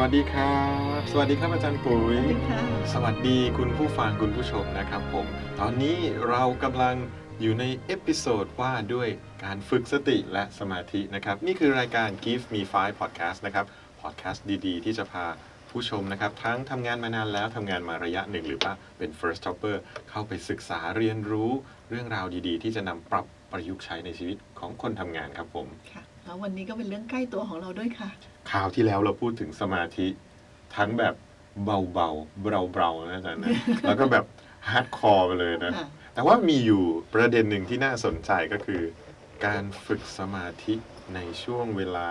วัสดีครับ สวัสดีครับอาจารย์ปุ๋ยสวัสดีค่ะสวัสดีคุณผู้ฟังคุณผู้ชมนะครับผม ตอนนี้เรากำลังอยู่ในเอพิโซดว่าด้วยการฝึกสติและสมาธินะครับ นี่คือรายการ Give Me Five Podcast นะครับ podcast ดี ๆ ที่จะพาผู้ชมนะครับ ทั้งทำงานมานานแล้วทำงานมาระยะหนึ่ง หรือว่าเป็น first jobber เข้าไปศึกษาเรียนรู้เรื่องราวดีๆ ที่จะนำปรับประยุกต์ใช้ในชีวิตของคนทำงานครับผมค่ะแล้ววันนี้ก็เป็นเรื่องใกล้ตัวของเราด้วยค่ะ คราวที่แล้วเราพูดถึงสมาธิ ทั้งแบบเบาๆเบาๆนะอาจารย์นะแล้วก็แบบฮาร์ดคอร์ไปเลยนะค่ะแต่ว่ามีอยู่ประเด็นหนึ่งที่น่าสนใจก็คือ การฝึกสมาธิในช่วงเวลา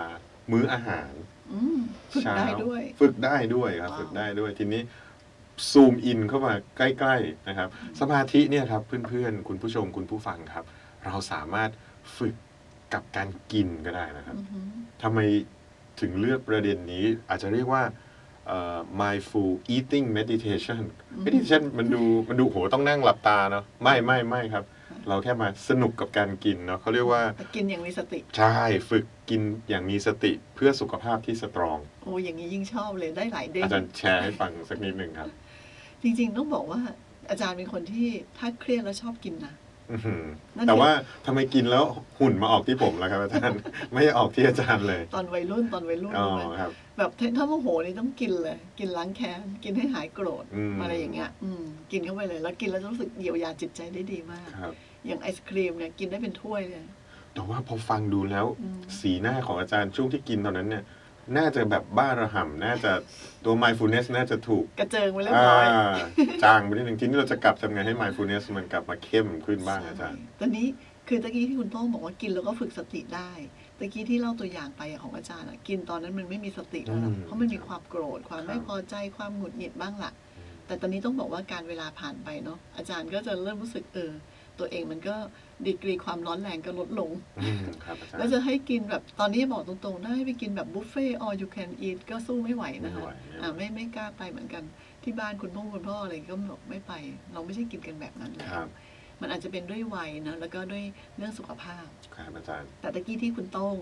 มื้ออาหารอืมฝึกเช้าได้ด้วย ฝึกได้ด้วยครับว้าวฝึกได้ด้วยทีนี้ซูมอินเข้ามาใกล้ ๆนะครับ สมาธิเนี่ยครับเพื่อนๆ คุณผู้ชมคุณผู้ฟังครับ เราสามารถฝึกกับการกินก็ได้นะครับอือหือทำไม ถึงเลือกประเด็นนี้อาจจะเรียกว่าเอ่อ mindful eating meditation meditation มันดูมันดูโหต้องนั่งหลับตาเนาะไม่ไม่ไม่ครับ เราแค่มาสนุกกับการกินเนาะเขาเรียกว่าแต่กินอย่างมีสติ ใช่ฝึกกินอย่างมีสติเพื่อสุขภาพที่สตรอง โอ้อย่างนี้ยิ่งชอบเลยได้หลายเด้งอาจารย์แชร์ให้ฟังสักนิดหนึ่งครับ จริงๆต้องบอกว่าอาจารย์เป็นคนที่ถ้าเครียดแล้วชอบกินนะอื้อหือนั่น แต่ว่าทำไมกินแล้วหุ่นมาออกที่ผมล่ะครับอาจารย์ไม่ออกที่อาจารย์เลย ตอนวัยรุ่นตอนวัยรุ่นอ๋อรู้ไหมครับ แบบถ้าโมโหนี่ต้องกินเลย กินล้างแค้นกินให้หายโกรธอืมอะไรอย่างเงี้ยอืมกินเข้าไปเลย แล้วกินแล้วจะรู้สึกเยียวยาจิตใจได้ดีมากครับอย่างไอศครีมเนี่ยกินได้เป็นถ้วยเลยแต่ว่าพอฟังดูแล้วอืมสีหน้าของอาจารย์ช่วงที่กินตอนนั้นเนี่ย น่าจะแบบบ้าระห่ำน่าจะตัว mindfulness น่าจะถูกกระเจิงไปเรียบอ่าร้อยจางไปนิดหนึ่งทีนี้เราจะกลับทำไงให้ mindfulness มันกลับมาเข้มขึ้นบ้างอาจารย์ใช่ตอนนี้คือตะกี้ที่คุณโต้งบอกว่ากินแล้วก็ฝึกสติได้ตะกี้ที่เล่าตัวอย่างไปอะของอาจารย์อะกินตอนนั้นมันไม่มีสติแล้วล่ะอืมเพราะมันมีความโกรธความครับไม่พอใจความหงุดหงิดบ้างล่ะ แต่ตอนนี้ต้องบอกว่าการเวลาผ่านไปเนาะอาจารย์ก็จะเริ่มรู้สึกเออตัวเองมันก็ ดีกรีความร้อนแรงก็ลดลง แล้วจะให้กินแบบตอนนี้บอกตรงๆถ้าให้ไปกินแบบบุฟเฟ่ต์ all you can eat ก็สู้ไม่ไหวนะคะไม่ไม่ไม่กล้าไปเหมือนกันที่บ้านคุณพ่อคุณพ่ออะไรก็บอกไม่ไป เราไม่ใช่กินกันแบบนั้นแล้วมันอาจจะเป็นด้วยวัยนะ แล้วก็ด้วยเรื่องสุขภาพครับอาจารย์แต่ตะกี้ที่คุณโต้ง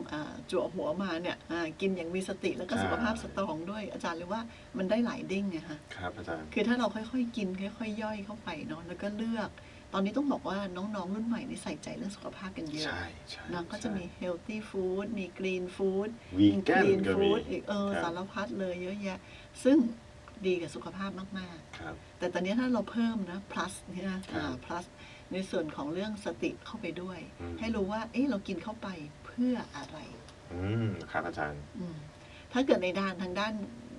จั่วหัวมาเนี่ยกินอย่างมีสติแล้วก็สุขภาพสตรองด้วยอาจารย์เลยว่ามันได้หลายเด้งไงฮะครับอาจารย์คือถ้าเราค่อยๆ กินค่อย ๆ ย่อยเข้าไปเนาะแล้วก็เลือก ตอนนี้ต้องบอกว่าน้องๆ รุ่นใหม่นี่ใส่ใจเรื่องสุขภาพกันเยอะใช่ใช่นะก็จะมีใช่ healthy food มี green food วีแกน green ก็มี food อีกเออครับสารพัดเลยเยอะแยะ ซึ่งดีกับสุขภาพมากครับๆแต่ตอนนี้ถ้าเราเพิ่มนะ plus เนี่ยอ่า plus ในส่วนของเรื่องสติเข้าไปด้วยอืมให้รู้ว่าเอ๊ะเรากินเข้าไปเพื่ออะไร อืมครับอาจารย์อืมถ้าเกิดในด้านทางด้าน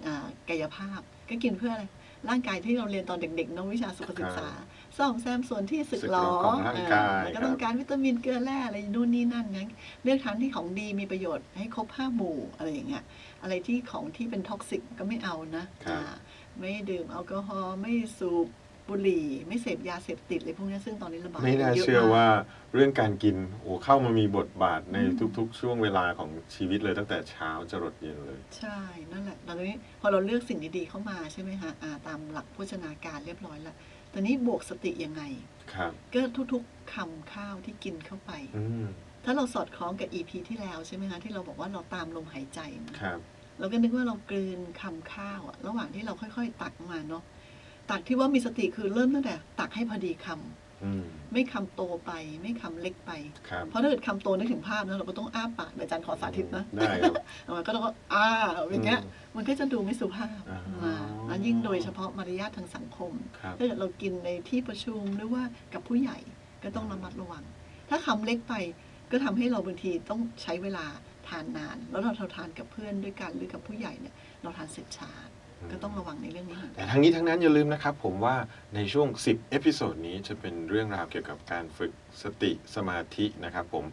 อ่ากายภาพ ก็กินเพื่ออะไรร่างกายที่เราเรียนตอนเด็กๆเน้องวิชาสุขศึกษา ซ่อมแซมส่วนที่สึกหรอสึกหรอของร่างกายอ่แล้วก็ต้องการวิตามินเกลือแร่อะไรนู่นนี่นั่นงั้นเลือกทานที่ของดีมีประโยชน์ให้ครบห้าหมู่อะไรอย่างเงี้ยอะไรที่ของที่เป็นท็อกซิกก็ไม่เอานะครับอ่าไม่ดื่มแอลกอฮอล์ไม่สูบบุหรี่ไม่เสพยาเสพติดอะไรพวกเนี้ยซึ่งตอนนี้ระบาดไม่น่าเยอะเชื่อมกว่าเรื่องการกินโอ้เข้ามามีบทบาทในอืมทุก ๆ ช่วงเวลาของชีวิตเลยตั้งแต่เช้าจรดเย็นเลย ใช่นั่นแหละตอนนี้พอเราเลือกสิ่งดีๆเข้ามาใช่ไหมฮะอ่าตามหลักโภชนาการเรียบร้อยแล้ว ตอนนี้บวกสติยังไง ครับ ก็ทุกๆคำข้าวที่กินเข้าไป อืมถ้าเราสอดคล้องกับ EP ที่แล้วใช่ไหมคะที่เราบอกว่าเราตามลมหายใจนะ ครับ เราก็นึกว่าเรากลืนคำข้าวอะระหว่างที่เราค่อยๆ ตักมาเนาะตักที่ว่ามีสติคือเริ่มตั้งแต่ ตักให้พอดีคำอืม ไม่คำโตไปไม่คำเล็กไปครับเพราะถ้าเกิดคำโตนึกถึงภาพนะเราก็ต้องอ้าปากเดี๋ยวอาจารย์ขอสาธิตนะได้ครับมันก็ต้องอ้าอย่างเงี้ยอืมมันก็จะดูไม่สุภาพอ๋ออ่าแล้วยิ่งโดยเฉพาะมารยาททางสังคมครับถ้าเกิดเรากินในที่ประชุมหรือว่ากับผู้ใหญ่ก็ต้องระมัดระวัง ถ้าคำเล็กไปก็ทำให้เราบางทีต้องใช้เวลาทานนาน แล้วเราทานกับเพื่อนด้วยกันหรือกับผู้ใหญ่เนี่ยเราทานเสร็จช้า ก็ต้องระวังในเรื่องนี้เหมือนกัแต่นทั้งนี้ทั้งนั้นอย่าลืมนะครับผมว่าในช่วง 10 เอพิโซดนี้จะเป็นเรื่องราวเกี่ยวกับการฝึกสติสมาธินะครับผม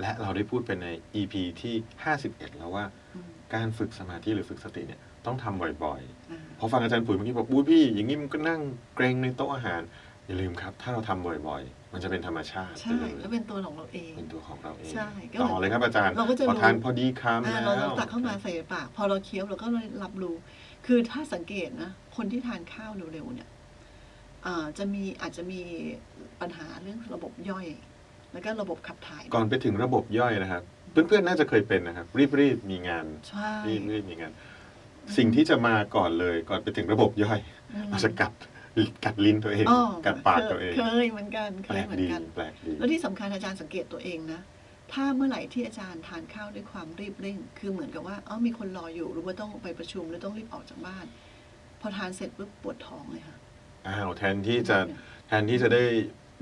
และเราได้พูดไปใน EP ที่ 51 แล้วว่าอืมการฝึกสมาธิหรือฝึกสติเนี่ยต้องทำบ่อยอ่าๆพอฟังอาจารย์ปุ๋ยเมื่อกี้บอกอุ้ยพี่ อย่างนี้มันก็นั่งเกรงในโต๊ะอาหาร อย่าลืมครับ ถ้าเราทำบ่อยๆ มันจะเป็นธรรมชาติใช่ไปเลยแล้วเป็นตัวของเราเอง เป็นตัวของเราเองใช่ก็ต่อเลยครับอาจารย์เราก็จะพอรู้ทานพอดีคำอ่าแล้วเราเราตักเข้ามาใส่ปาก พอเราเคี้ยวเราก็เลยรับรู้ คือถ้าสังเกตนะ คนที่ทานข้าวเร็วๆเนี่ยอ่าจะมีอาจจะมีปัญหาเรื่องระบบย่อย แล้วก็ระบบขับถ่าย ก่อนไปถึงระบบย่อยนะครับ เพื่อนๆน่าจะเคยเป็นนะครับ รีบๆมีงานใช่รีบรีบมีงาน สิ่งที่จะมาก่อนเลย ก่อนไปถึงระบบย่อยมเราจะกัดกัดลิ้นตัวเองอ๋อกัดปากตัวเอง เคยเหมือนกัน เคแปลยกเหมือดีนกันแปลกดีแล้วที่สำคัญอาจารย์สังเกตตัวเองนะ ถ้าเมื่อไหร่ที่อาจารย์ทานข้าวด้วยความรีบเร่ง คือเหมือนกับว่า เอ๋อมีคนรออยู่ หรือว่าต้องไปประชุม หรือต้องรีบออกจากบ้าน พอทานเสร็จปุ๊บปวดท้องเลยค่ะ อ้าว แทนที่จะ แทนที่จะได้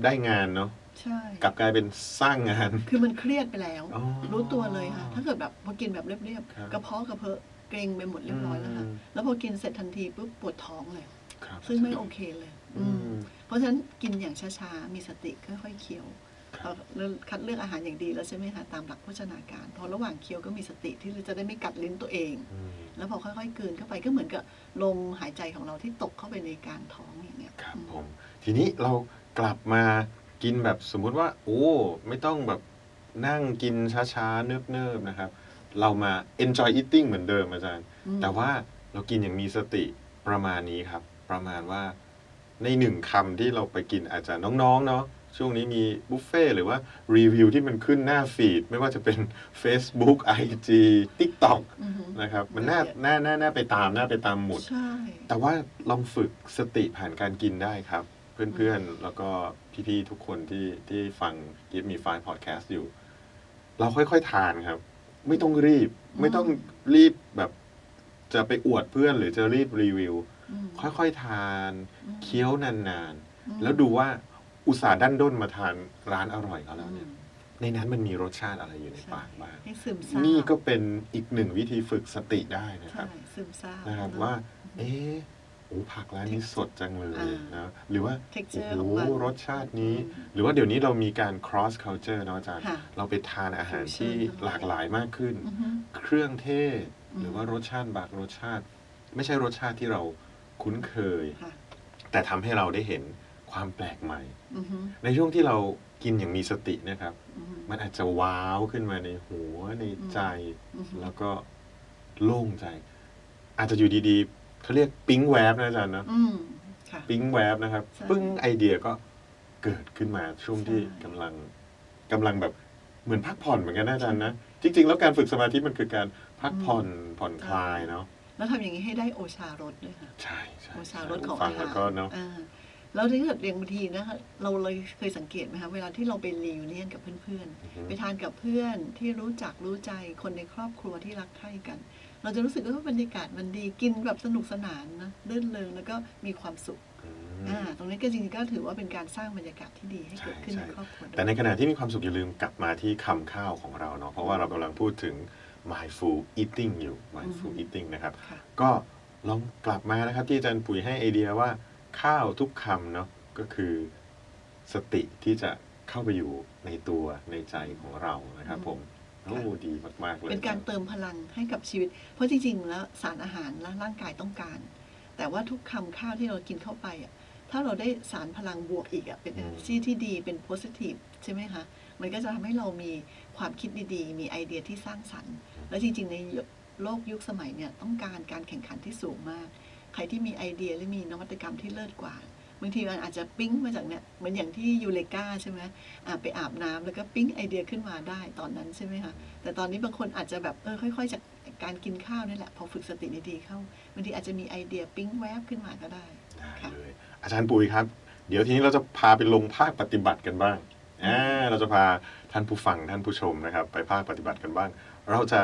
ได้งานเนาะ ใช่ กลับกลายเป็นสร้างงาน คือมันเครียดไปแล้วอ๋อรู้ตัวเลยค่ะ ถ้าเกิดแบบพอกินแบบเรียบครับๆ กระเพาะกระเพาะเกรงไปหมดเรียบร้อยแล้วค่ะอืมแล้วพอกินเสร็จทันทีปุ๊บปวดท้องเลยครับซึ่งไม่โอเคเลยอือืมมเพราะฉะนั้นกินอย่างช้าๆ มีสติค่อยๆเคี้ยว ครับเราคัดเลือกอาหารอย่างดีแล้วใช่ไหมคะตามหลักโภชนาการ พอระหว่างเคี้ยวก็มีสติที่จะได้ไม่กัดลิ้นตัวเองอืมแล้วพอค่อยๆกลืนเข้าไปก็เหมือนกับลมหายใจของเราที่ตกเข้าไปในกลางท้องอย่างเงี้ยครับอืมผมทีนี้เรากลับมากินแบบสมมุติว่า โอ้ไม่ต้องแบบนั่งกินช้าๆเนิบๆนะครับ เรามา enjoy eating เหมือนเดิมอาจารย์อืมแต่ว่าเรากินอย่างมีสติประมาณนี้ครับ ประมาณว่าในหนึ่งคำที่เราไปกินอาจจะน้องๆเนาะ ช่วงนี้มีบุฟเฟ่ต์หรือว่ารีวิวที่มันขึ้นหน้าฟีด ไม่ว่าจะเป็น Facebook IG TikTok อือฮึนะครับมันน่าน่าน่าน่าไปตามน่าไปตามหมุดใช่แต่ว่าลองฝึกสติผ่านการกินได้ครับ เพื่อนๆ แล้วก็พี่ๆ ทุกคนที่ที่ฟัง Give Me Five Podcast อยู่ เราค่อยๆ ทานครับ ไม่ต้องรีบ ไม่ต้องรีบแบบจะไปอวดเพื่อนหรือจะรีบรีวิวอืมค่อยๆ ทานอืมเคี้ยวนานอืมๆแล้วดูว่า อุตสาห์ดันด้นมาทานร้านอร่อยเขาแล้วอืเนี่ยมในนั้นมันมีรสชาติอะไรอยู่ในปากบ้างให้ซึมซาบนี่ก็เป็นอีกหนึ่งวิธีฝึกสติได้นะคใช่รับซึมซาบนะครับเนอะว่า เอ๊ะโอ้ผักร้านนี้สดจังเลยอ่านะหรือว่า texture โอ้ของโหมันรสชาตินี้อืมหรือว่าเดี๋ยวนี้เรามีการ cross culture เนอะอาจารย์ค่ะเราไปทานอาหาร Fusion ที่ทั้งหลายหลากหลายมากขึ้นอือฮึเครื่องเทศอืมหรือว่ารสชาติบางรสชาติ ไม่ใช่รสชาติที่เราคุ้นเคยค่ะแต่ทำให้เราได้เห็น ความแปลกใหม่อือฮึในช่วงที่เรากินอย่างมีสตินะครับอือฮึมันอาจจะว้าวขึ้นมาในหัวในใจอือฮึแล้วก็โล่งใจ อาจจะอยู่ดีๆเขาเรียกปิ๊งแวบนะอาจารย์นะอืมค่ะปิ๊งแวบนะครับใช่ปึ้งไอเดียก็เกิดขึ้นมาช่วงที่ใช่กำลังกำลังแบบเหมือนพักผ่อนเหมือนกันนะอาจารย์นะจริง ๆ แล้วการฝึกสมาธิมันคือการพักผ่อนผ่อนคลายเนาะแล้วทำอย่างนี้ให้ได้โอชารสด้วยค่ะใช่ใช่โอชาใช่รสของฟัอางหาแล้วรก็เนาะอ่า แล้วถ้าเกิดเรียนบางทีนะคะเราเลยเคยสังเกตไหมคะเวลาที่เราไปรีวิเนียนกับเพื่อนอือฮึๆไปทานกับเพื่อนที่รู้จักรู้ใจคนในครอบครัวที่รักใคร่กัน เราจะรู้สึกว่าบรรยากาศมันดีกินแบบสนุกสนานนะลื่นเริงแล้วก็มีความสุขอือ่ามตรงนี้ก็จริงๆก็ถือว่าเป็นการสร้างบรรยากาศที่ดีให้เกิดขึ้นใช่ในครอบครัวด้วยแต่ในขณะที่มีความสุขอย่าลืมกลับมาที่คำข้าวของเราเนาะเพราะว่าเรากำลังพูดถึง mindful eating อยู่ mindful อือฮึ eating นะครับค่ะก็ลองกลับมานะครับที่อาจารย์ปุ๋ยให้ไอเดียว่า ข้าวทุกคำเนาะก็คือสติที่จะเข้าไปอยู่ในตัวในใจของเรานะครับผมโอ้ดีมากๆเลยเป็นการเติมพลังให้กับชีวิต เพราะจริงๆแล้วสารอาหารและร่างกายต้องการ แต่ว่าทุกคำข้าวที่เรากินเข้าไปอะถ้าเราได้สารพลังบวกอีกอะเป็น energy ที่ดีเป็น positive ใช่ไหมคะ มันก็จะทำให้เรามีความคิดดีๆ มีไอเดียที่สร้างสรรค์ และจริงๆ ในโลกยุคสมัยเนี่ยต้องการการแข่งขันที่สูงมาก ใครที่มีไอเดียและมีนวัตกรรมที่เลิศกว่าบางทีมันอาจจะปิ๊งมาจากเนี่ยเหมือนอย่างที่ยูเลกาใช่ไหมอะไปอาบน้ำแล้วก็ปิ๊งไอเดียขึ้นมาได้ตอนนั้นใช่ไหมคะแต่ตอนนี้บางคนอาจจะแบบเออค่อย ๆ จากการกินข้าวนี่แหละ พอฝึกสติดีๆเข้าบางทีอาจจะมีไอเดียปิ๊งแวบขึ้นมาก็ได้ได้ค่ะเลยอาจารย์ปุ๋ยครับ เดี๋ยวทีนี้เราจะพาไปลงภาคปฏิบัติกันบ้างอ่าเราจะพาท่านผู้ฟังท่านผู้ชมนะครับ ไปภาคปฏิบัติกันบ้าง เราจะ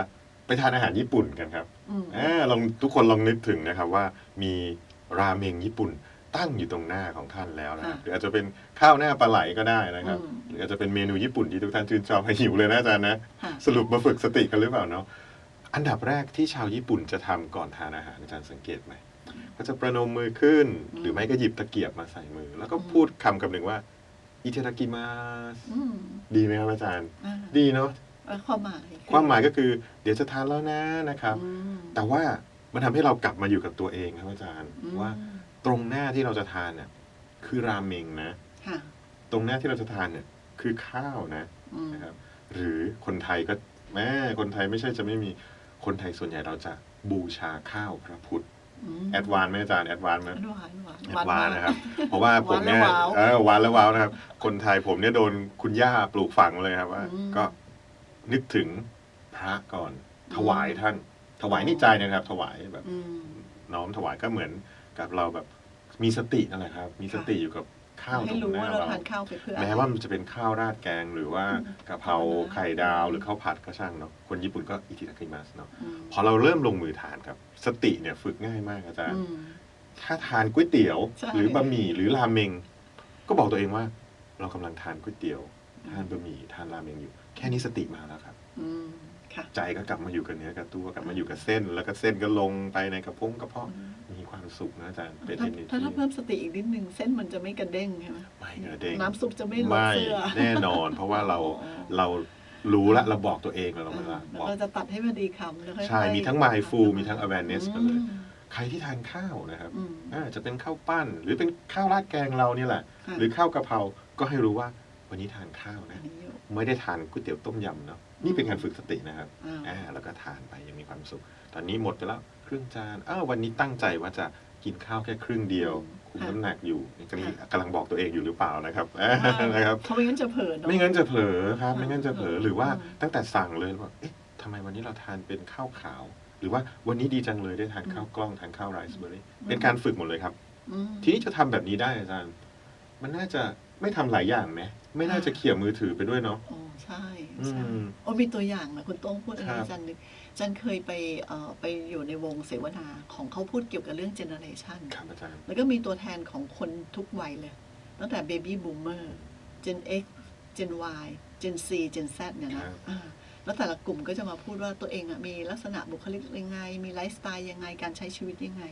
ไปทานอาหารญี่ปุ่นกันครับอืมอ่าลองทุกคนลองนึกถึงนะครับว่ามีราเมงญี่ปุ่นตั้งอยู่ตรงหน้าของท่านแล้วนะครับค่ะหรืออาจจะเป็นข้าวหน้าปลาไหลก็ได้นะครับอืมหรืออาจจะเป็นเมนูญี่ปุ่นที่ทุกท่านชื่นชอบให้หิวเลยนะอาจารย์นะค่ะสรุปมาฝึกสติกันหรือเปล่าเนาะอันดับแรกที่ชาวญี่ปุ่นจะทำก่อนทานอาหารอาจารย์สังเกตไหมก็จะประนมมือขึ้นอืมหรือไม่ก็หยิบตะเกียบมาใส่มือ แล้วก็อืมพูดคำคำหนึ่งว่าอิเทรากิมาสอืมดีไหมครับอาจารย์อ่าดีเนาะเอ่อ ความหมายความหมายก็คือ เดี๋ยวจะทานแล้วนะนะครับอืมแต่ว่ามันทำให้เรากลับมาอยู่กับตัวเองครับอาจารย์อืมว่าตรงหน้าที่เราจะทานเนี่ยคือราเมงนะค่ะตรงหน้าที่เราจะทานเนี่ยคือข้าวนะอืมนะครับ หรือคนไทยก็แม่คนไทยไม่ใช่จะไม่มีคนไทยส่วนใหญ่เราจะบูชาข้าวพระพุทธมแอดวานไหมอาจารย์แอดวานไหมแอดวานหวานแอดวานมกนะครับ เพราะว่าผมเนี่ยหวานแล้วว้าวเออหวานแล้วว้าวนะครับ คนไทยผมเนี่ยโดนคุณย่าปลูกฝังเลยครับว่าอืมก็ นึกถึงพระก่อน ถวายท่าน ถวายนี่ใจนะครับ ถวายแบบอืมน้อมถวายก็เหมือนกับเราแบบมีสตินั่นแหละครับ มีสติอยู่กับข้าวตให้รงรู้หน้าว่าเราเราทานข้าวไปเพื่ออะไรแม้ว่ามันจะเป็นข้าวราดแกงหรือว่าอืมกะเพราไข่ดาวหรือข้าวผัดก็ช่างเนาะคนญี่ปุ่นก็อิทินากิมัสเนาะอืมพอเราเริ่มลงมือทานครับ สติเนี่ยฝึกง่ายมากอาจารย์อืมถ้าทานก๋วยเตี๋ยวใช่หรือบะหมี่หรือราเมง ก็บอกตัวเองว่า เรากำลังทานก๋วยเตี๋ยว ทานบะหมี่ทานราเมงอยู่ แค่นี้สติมาแล้วครับอืมค่ะใจก็กลับมาอยู่กับเนื้อกับตัวกลับมาอยู่กับเส้น แล้วก็เส้นก็ลงไปในกระเพงกระเพาะมีความสุขนะอาจารย์เป็นถ้าเอเนถ้าจีถ้าเพิ่มสติอีกนิดนึงเส้นมันจะไม่กระเด้งใช่ไหมไม่กระเด้งน้ำซุปจะไม่ลดไม่เสื้อแน่นอน เพราะว่าเราอ๋อเรารู้ละเราบอกตัวเองแล้วเราอ่าเวลาแล้วบอกเราจะตัดให้พอดีคำแล้วค่อยๆใช่มีทั้ง mindful มีทั้ง awareness อืกันเลยใครที่ทานข้าวนะครับอืมอ่าจะเป็นข้าวปั้น หรือเป็นข้าวราดแกงเรานี่แหละค่ะหรือข้าวกะเพราก็ให้รู้ว่า วันนี้ทานข้าวอันะนนี้อยู่ไม่ได้ทานก๋วยเตี๋ยวต้มยำเนาะนี่เป็นการฝึกสตินะครับอ้าวอ่าแล้วก็ทานไปยังมีความสุข ตอนนี้หมดไปแล้วครึ่งจานอ้าววันนี้ตั้งใจว่าจะกินข้าวแค่ครึ่งเดียว คุมน้ำหนักอยู่นี่กำลังกำลังบอกตัวเองอยู่หรือเปล่านะครับนะครับเพราะไม่งั้นจะเผลอเนอะไม่งั้นจะเผลอครับอ่าไม่งั้นจะเผลอเออหรือว่าอืมตั้งแต่สั่งเลยว่าเอ๊ะทำไมวันนี้เราทานเป็นข้าวขาว หรือว่าวันนี้ดีจังเลยได้ทานข้าวกล้องทานข้าวไรซ์เบอร์รี่เป็นการฝึกหมดเลยครับอืมทีนี้จะทำแบบนี้ได้อาจารย์ มันน่าจะ ไม่ทำหลายอย่างไหมไม่น่าจะเขี่ยมือถือไปด้วยเนาะโอ้ใช่อืใช่มโอ้มีตัวอย่างนะคุณโต้งพูดอันครันี้บจันนึกจันเคยไปเอ่อไปอยู่ในวงเสวนาของเขาพูดเกี่ยวกับเรื่องเจเนอเรชันครับอาจารย์แล้วก็มีตัวแทนของคนทุกวัยเลย ตั้งแต่เบบี้บูมเมอร์ Gen X Gen Y Gen C Gen Z เนี่ยนะครับอ่าแล้วแต่ละกลุ่มก็จะมาพูดว่าตัวเองอะมีลักษณะบุคลิกยังไง มีไลฟ์สไตล์ยังไงการใช้ชีวิตยังไง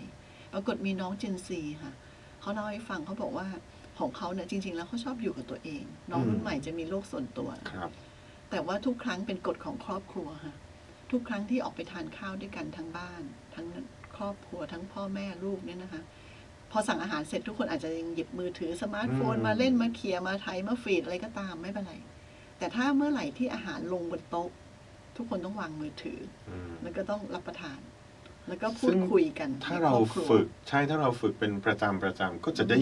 ปรากฏมีน้อง Gen C ค่ะเขาเล่าให้ฟังเขาบอกว่า ของเขาเนี่ยจริง ๆ แล้วเขาชอบอยู่กับตัวเอง น้องรุ่นใหม่จะมีโลกส่วนตัว ครับแต่ว่าทุกครั้งเป็นกฎของครอบครัวค่ะ ทุกครั้งที่ออกไปทานข้าวด้วยกันทั้งบ้าน ทั้งครอบครัวทั้งพ่อแม่ลูกเนี่ยนะคะ พอสั่งอาหารเสร็จทุกคนอาจจะยังหยิบมือถือสมาร์ทโฟนอืมมาเล่นมาเคลียร์มาไถมาฟีดอะไรก็ตามไม่เป็นไร แต่ถ้าเมื่อไหร่ที่อาหารลงบนโต๊ะ ทุกคนต้องวางมือถืออืมแล้วก็ต้องรับประทาน แล้วก็พูซึ่ดงคุยกัน ถ้าในเราคอบควฝึกใช่ถ้าเราฝึกเป็นประจำประจำก็จะได้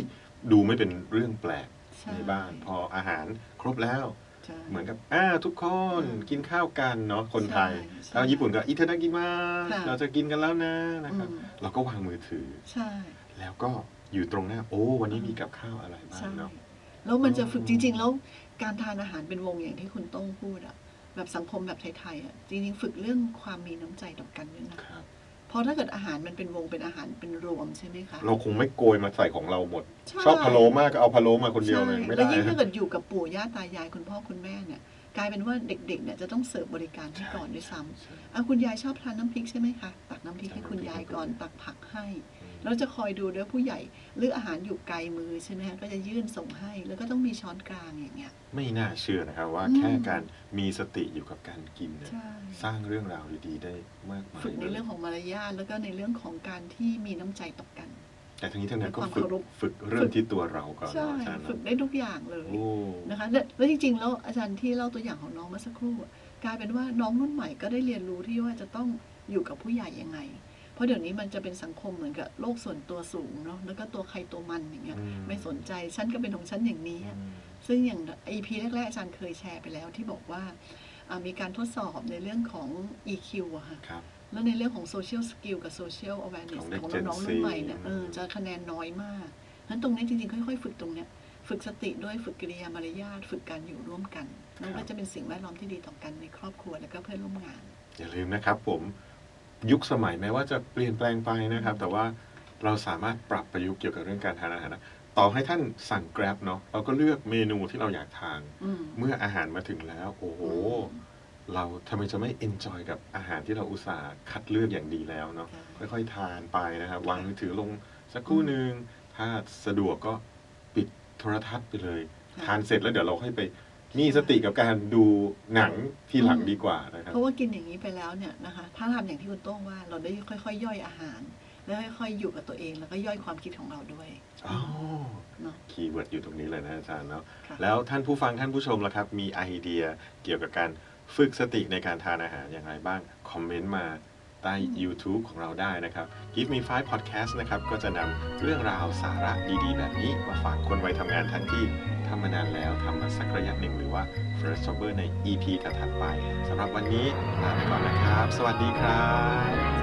ดูไม่เป็นเรื่องแปลกใช่ในบ้าน พออาหารครบแล้ว ใช่ เหมือนกับอ่าทุกคนอืมกินข้าวกันเนาะคนไทยใช่ใช่ถ้าญี่ปุ่นก็อิตาดากิมาค่ะ เราจะกินกันแล้วนะนะครับ อืมเราก็วางมือถือ ใช่ แล้วก็อยู่ตรงหน้า โอ้วันนี้มีกับข้าวอะไรบ้างใช่ เนาะ แล้วมันจะฝึกอืมจริง ๆ แล้วการทานอาหารเป็นวงอย่างที่คุณโต้งพูดอะแบบสังคมแบบไทยๆอะจริงๆ ฝึกเรื่องความมีน้ำใจต่อกันด้วยนะครับ เพราะถ้าเกิดอาหารมันเป็นวงเป็นอาหารเป็นรวมใช่ไหมคะเราคงไม่โกยมาใส่ของเราหมด ใช่ชอบพะโล้มากก็เอาพะโล้มาคนเดียวเลยใช่ไม่แล้ได้วยิ่งถ้าเกิดอยู่กับปู่ย่าตายายคุณพ่อคุณแม่เนี่ยกลายเป็นว่าเด็กๆเนี่ยจะต้องเสิร์ฟบริการให้ก่อนด้วยซ้ำใช่อะคุณยายชอบทานน้ำพริกใช่ไหมคะตักน้ำพริกให้ตักน้ำพริกคุณยายก่อนให้คุณยายตักผักให้ แล้วจะคอยดูด้วยผู้ใหญ่หรืออาหารอยู่ไกลมือใช่ไหมคะก็จะยื่นส่งให้แล้วก็ต้องมีช้อนกลางอย่างเงี้ย ไม่น่าเชื่อนะครับว่าอืม แค่การมีสติอยู่กับการกินเนี่ยใช่สร้างเรื่องราวดีๆได้มากมายฝึกในลยเรื่องของมารยาทแล้วก็ในเรื่องของการที่มีน้ำใจต่อกัน แต่ทั้งนี้ทั้งนั้นก็ความฝึกเคารพ ฝึกเริ่มที่ตัวเราก่อนใช่ นะอาจารย์ฝึกเนาะได้ทุกอย่างเลย โอ้ นะคะและแล้วจริงๆแล้วอาจารย์ที่เล่าตัวอย่างของน้องเมื่อสักครู่อะกลายเป็นว่าน้องรุ่นใหม่ก็ได้เรียนรู้ที่ว่าจะต้องอยู่กับผู้ใหญ่ยังไง เพราะเดี๋ยวนี้มันจะเป็นสังคมเหมือนกับโลกส่วนตัวสูงเนาะแล้วก็ตัวใครตัวมันอย่างเงี้ยอืไม่สนใจฉันก็เป็นของฉันอย่างนี้อือะมซึ่งอย่าง EP แรกๆอาจารย์เคยแชร์ไปแล้วที่บอกว่าอ่ามีการทดสอบในเรื่องของ EQ อะค่ะครับแล้วในเรื่องของ social skill กับ social awareness ของเด็กของ Gen น้องๆ Z รุ่นใหม่เนี่ยอืมเออจะคะแนนน้อยมากนั้นตรงนี้จริงๆ ค่อยๆ ฝึกตรงเนี้ยฝึกสติด้วยฝึกกิริยามารยาทฝึกการอยู่ร่วมกันนั่นก็จะเป็นสิ่งแวดล้อมที่ดีต่อกันในครอบครัวและก็เพื่อนร่วมงาน อย่าลืมนะครับผม ยุคสมัยแม้ว่าจะเปลี่ยนแปลงไปนะครับ แต่ว่าเราสามารถปรับประยุกต์เกี่ยวกับเรื่องการทานอาหารนะต่อให้ท่านสั่ง Grab เนาะเราก็เลือกเมนูที่เราอยากทานอืมเมื่ออาหารมาถึงแล้ว โอ้โห เราทำไมจะไม่เอนจอยกับอาหารที่เราอุตส่าห์คัดเลือกอย่างดีแล้วเนาะใช่ค่อยๆ ทานไปนะครับ วางมือถือลงสักครู่หนึ่งถ้าสะดวกก็ปิดโทรทัศน์ไปเลยค่ะทานเสร็จแล้วเดี๋ยวเราค่อยไป มีสติกับการดูหนังทีหลังดีกว่านะครับเพราะว่ากินอย่างนี้ไปแล้วเนี่ยนะคะ ถ้าทำอย่างที่คุณโต้งว่าเราได้ค่อย ๆ ย่อยอาหาร แล้วค่อยๆอยู่กับตัวเอง แล้วก็ย่อยความคิดของเราด้วยอ๋อเนาะคีย์เวิร์ดอยู่ตรงนี้เลยนะอาจารย์เนาะค่ะแล้วท่านผู้ฟังท่านผู้ชมล่ะครับ มีไอเดียเกี่ยวกับการฝึกสติในการทานอาหารอย่างไรบ้าง คอมเมนต์มาใต้ YouTube ของเราได้นะครับ Give Me Five Podcast นะครับ ก็จะนำเรื่องราวสาระดีๆ แบบนี้มาฝากคนวัยทำงานทั้งที่ ทำมานานแล้วทำมาสักระยะหนึ่งหรือว่า First Jobber ใน EP ถัดๆไปสำหรับวันนี้ลาไปก่อนนะครับ สวัสดีครับ